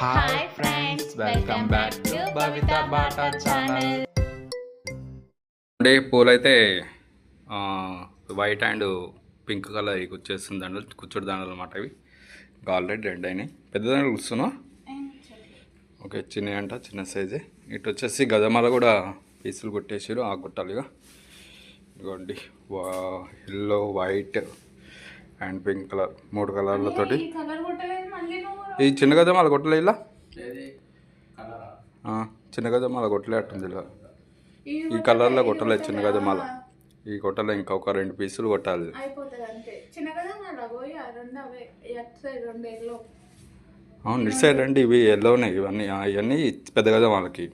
Hi friends welcome back to Bata channel అంటే పూలైతే ఆ, వైట్ అండ్ పింక్ కలర్ ఇవి వచ్చేస్తుంది దండలు కూర్చోడు దండలు అనమాట ఇవి. ఇంకా ఆల్రెడీ రెడ్ అయినాయి. పెద్ద దండలు కూర్చున్నావు ఓకే చిన్నవి అంట చిన్న సైజే ఇటు వచ్చేసి గజమాల కూడా పీసులు కొట్టేసారు ఆ కొట్టాలిగా ఇదిగోండి. వా yellow white and pink colour మూడు కలర్లతోటి కలర్ కొట్టలేదు మళ్ళీ నువ్వు. ఈ చిన్న గజమాల కొట్టలే ఇలా? ఆ, చిన్న గజమాల కొట్టలే అట్టుంది ఇలా. ఈ కలర్లో కొట్టలేదు చిన్న గజమాల ఈ కొట్టలే ఇంకా ఒక రెండు పీసులు కొట్టాలి. మళ్ళీ ఎల్లో. అవును ఇటు సైడ్ రండి ఇవి ఎల్లోనే ఇవన్నీ ఆ, ఇవన్నీ పెద్ద గజమాలకి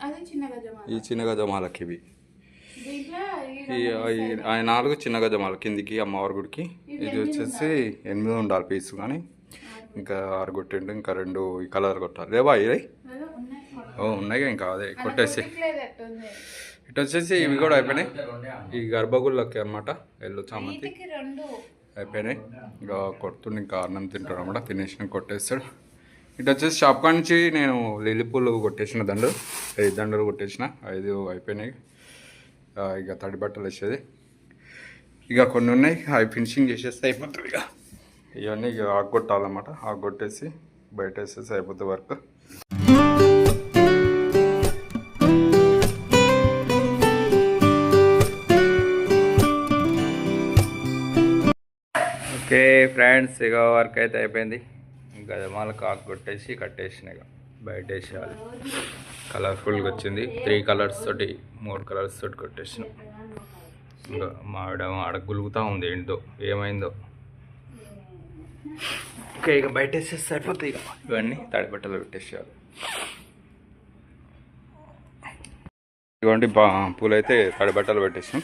అది చిన్న గజమా ఈ చిన్న గజమాలకి ఇవి. నాలుగు చిన్న గజమాల కిందికి అమ్మవారి గుడికి. ఇది వచ్చేసి ఎనిమిది ఉండాలి పీసు కానీ ఇంకా ఆరు కొట్టిండు ఇంకా రెండు ఈ కలర్ కొట్టాలి. లేవా ఉన్నాయి. ఓ ఉన్నాయి ఇంకా అదే కొట్టేసి. ఇటు వచ్చేసి ఇవి కూడా అయిపోయినాయి. ఈ గర్భగుళ్ళకి అనమాట ఎల్లు చామంతి. అయిపోయినాయి. ఇంకా కొడుతుండు ఇంకా అన్నం తింటాడు అనమాట తినేసిన కొట్టేస్తాడు. ఇటు వచ్చేసి షాప్ కాడ నుంచి నేను లిల్లీ పూలు కొట్టేసిన దండలు ఐదు దండలు కొట్టేసిన. ఐదు అయిపోయినాయి. ఇక తడి బట్టలు వేసేది. ఇక కొన్ని ఉన్నాయి అవి ఫినిషింగ్ చేసేస్తే అయిపోతుంది ఇక. ఇవన్నీ ఇక ఆగొట్టాలన్నమాట కొట్టాలన్నమాట కొట్టేసి బయట వేసేసి అయిపోతుంది వర్క్. ఓకే ఫ్రెండ్స్ ఇక వర్క్ అయితే అయిపోయింది. ఇంకా మాలకు ఆకు కొట్టేసి కట్టేసిన ఇక. బయట వేసేయాలి కలర్ఫుల్గా వచ్చింది. త్రీ కలర్స్ తోటి మూడు కలర్స్ తోటి కొట్టేసిన. ఇంకా మావిడ ఆడ గులుగుతూ ఉంది ఏంటో ఏమైందో. ఓకే ఇక బయట వేసేస్తే అయిపోతాయి ఇక. ఇవన్నీ తడి బట్టలు పెట్టేసేయాలి. ఇదిగోండి బా పూలు అయితే తడి బట్టలు పెట్టేసాం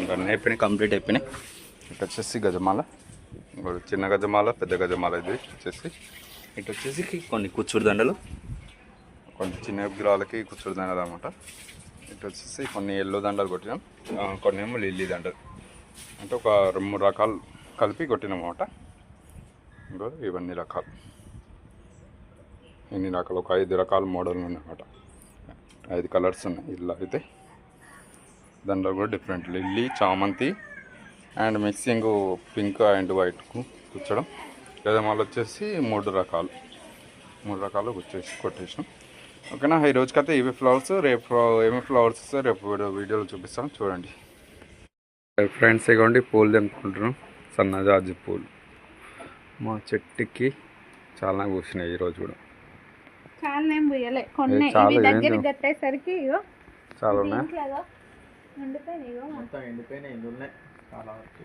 ఇంకా అయిపోయినాయి కంప్లీట్ అయిపోయినాయి. ఇటు వచ్చేసి గజమాల. ఇంకోటి చిన్న గజమాల పెద్ద గజమాల ఇది వచ్చేసి. ఇటు వచ్చేసి కొన్ని కూర్చుడు దండలు. కొన్ని చిన్న విగ్రహాలకి కూర్చుడు దండలు అనమాట ఇటు వచ్చేసి కొన్ని ఎల్లో దండలు కొట్టినాం. కొన్ని ఏమో లిల్లీ దండలు. అంటే ఒక రెండు మూడు రకాలు కలిపి కొట్టినాం అనమాట ఇంకో ఇవన్నీ రకాలు. ఎన్ని రకాలు ఒక ఐదు రకాల మోడల్ ఉన్నాయన్నమాట ఐదు కలర్స్ ఉన్నాయి ఇలా అయితే. దండలు కూడా డిఫరెంట్. లిల్లీ చామంతి and mixing pink and white కూర్చోడం. గజమాలు వచ్చేసి మూడు రకాలు. మూడు రకాలు కూర్చేసి కొట్టేసినాం. ఓకేనా? ఈ రోజుకైతే ఇవి ఫ్లవర్స్ రేపు ఏమి ఫ్లవర్స్ వస్తే రేపు వీడియో వీడియోలో చూపిస్తాం. చూడండి. ఫ్రెండ్స్ ఇవ్వండి పూలు తెంపుకుంటున్నాం. సన్నజాజి పూలు. మా చెట్టుకి చాలా కూర్చున్నాయి ఈరోజు కూడా. చాలా ఉన్నాయి. చాలా వరకు.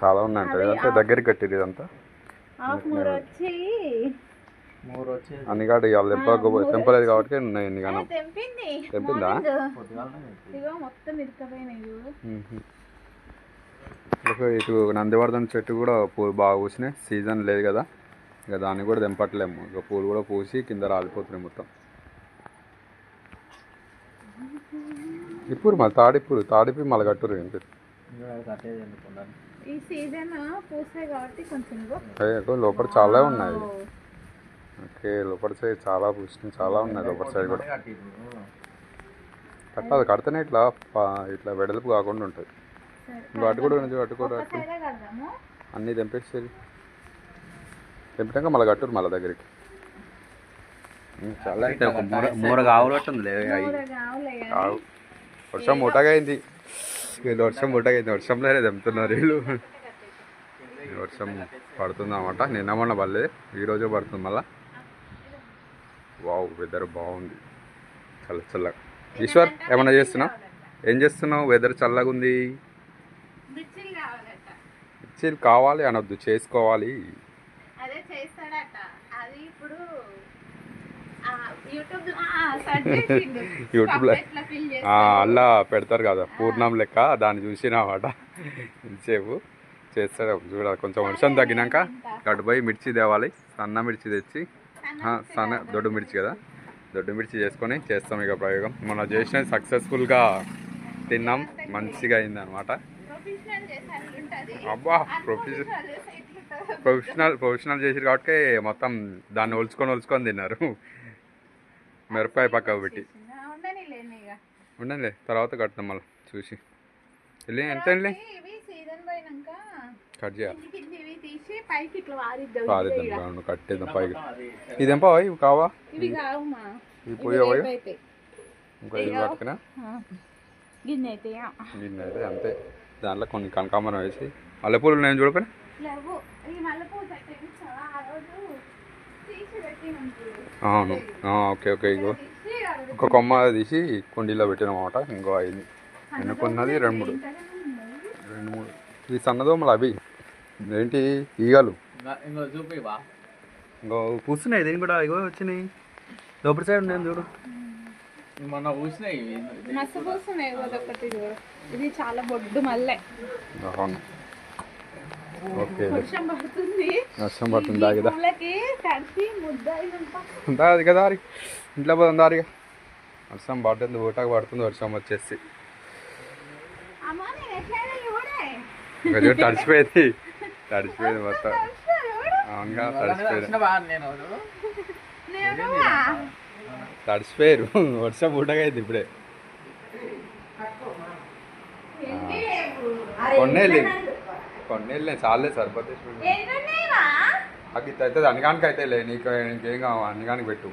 చాలా ఉన్నాయంట. ఇదంతా దగ్గరికి కట్టిరు ఇదంతా? ఆకుమూర వచ్చి మూడు వచ్చి అన్నిగాడు ఇవాళ తెంపలేదు కాబట్టి ఉన్నాయి ఎన్ని ఆ, గానం. తెంపింది? మొత్తం ఇరుకపోయినాయి ఇటు నందివర్ధన్ చెట్టు కూడా పూలు బాగా పూసినాయి. సీజన్ లేదు కదా. ఇక దాన్ని కూడా తెంపట్లేము. ఇక పూలు కూడా పూసి కింద రాలిపోతున్నాయి మొత్తం. ఇప్పుడు మళ్ళీ తాడిప్పుడు తాడిపి మళ్ళీ కట్టురు కట్టేది ఎందుకున్నాను ఈ సీజన్ పూసాయి కాబట్టి కొంచెం లోపల చాలా ఉన్నాయి. ఓకే లోపల సైడ్ చాలా పూసినాయి చాలా ఉన్నాయి లోపల సైడ్ కూడా. కట్టాలి కడితేనే ఇట్లా ఇట్లా వెడల్పు కాకుండా ఉంటుంది సరే. ఇంకో అటు కూడా ఉంది అటు. కూడా అన్నీ తెంపేసేది తెంపినాక మళ్ళీ కట్టురు మళ్ళీ దగ్గరికి. చాలా మూర మూర కావాలట్టుంది మూర కావులే కానీ. కావు. వర్షం ముఠాగా అయింది. వీళ్ళు వర్షం అయింది వర్షంలోనే తెంపుతున్నారు వీళ్ళు. వర్షం పడుతుంది అన్నమాట నిన్న మొన్న పడలేదు ఈ రోజు పడుతుంది మళ్ళా. వావ్ వెదర్ బాగుంది. చల్ల చల్లగా. ఈశ్వర్ ఏమన్నా చేస్తున్నావు? ఏం చేస్తున్నావు? వెదర్ చల్లగా ఉంది. మిర్చిలు కావాలి అనొద్దు చేసుకోవాలి అదే చేస్తాడట అది ఇప్పుడు యూట్యూబ్ సెర్చ్ చేసిండు. యూట్యూబ్లో ఎట్లా ఫిల్ చేసి ఆ, అలా పెడతారు కదా పూర్ణం లెక్క దాన్ని చూసినామాట ఇంతసేపు చేస్తాడు. చూడాలి కొంచెం వర్షం తగ్గినాక గడుపోయి మిర్చి తేవాలి. సన్న మిర్చి తెచ్చి సన్న దొడ్డు మిర్చి కదా. దొడ్డు మిర్చి చేసుకొని చేస్తాం ఇక ప్రయోగం. మొన్న చేసిన సక్సెస్ఫుల్గా తిన్నాం. మంచిగా అయింది అనమాట ప్రొఫెషనల్ అబ్బా ప్రొఫెషన్ వాళ్ళు చేస్తే ఇట్లా ప్రొఫెషనల్ ప్రొఫెషనల్ చేసారు కాబట్టి మొత్తం దాన్ని ఒలుచుకొని ఒలుచుకొని తిన్నారు. మిరపకాయ పక్కకు పెట్టి ఉండండి తర్వాత కడతాం మళ్ళీ చూసి. వెళ్ళి ఎంత పోయినాక కట్ చేయాలి. పారిద్దాం కట్టేద్దాం పైకి. ఇదేం పా ఇవి? కావా? ఇవి కావుమా ఇవి పోయా పోయి అయితే. ఇంకో ఇది పట్టుకున్నా గిన్నె అయితే అంతే. దాంట్లో కొన్ని కనకాంబరం వేసి. మల్లెపూలు నేను చూడపోయినా అవును. ఆ, ఓకే ఓకే ఇగో. ఒక కొమ్మ తీసి కుండీలో పెట్టినమాట. ఇంకో ఐదు. ఎన్నుకున్నది రెండు మూడు. రెండు మూడు. ఈ సన్నదోమలు అవి. ఏంటి? ఈగలు. ఇంకా కూర్చున్నాయి దీని కూడా ఇగో వచ్చినాయి. లోపల సైడ్ నేను చూడు. మొన్న పూసినాయి. ఇది చాలా బొడ్డు అవును. ఓకే వర్షం పడుతుంది. వర్షం పడుతుంది దాగిదా. దాది కదా దారి. ఇంట్లో పోదాం దారిగా. వర్షం పడుతుంది ఊటకు పడుతుంది వర్షం వచ్చేసి. తడిసిపోయింది. తడిసిపోయింది మొత్తం. అవునుగా నేను తడిసిపోయారు. వర్షం ఊటగా అయింది ఇప్పుడే కొన్నేళ్ళు. కొన్నేళ్ళు చాలే సరిపోతే ఇది అయితే అన్నగానికి అయితే లే నీకు ఇంకేం కావాలి అన్నగానికి పెట్టు.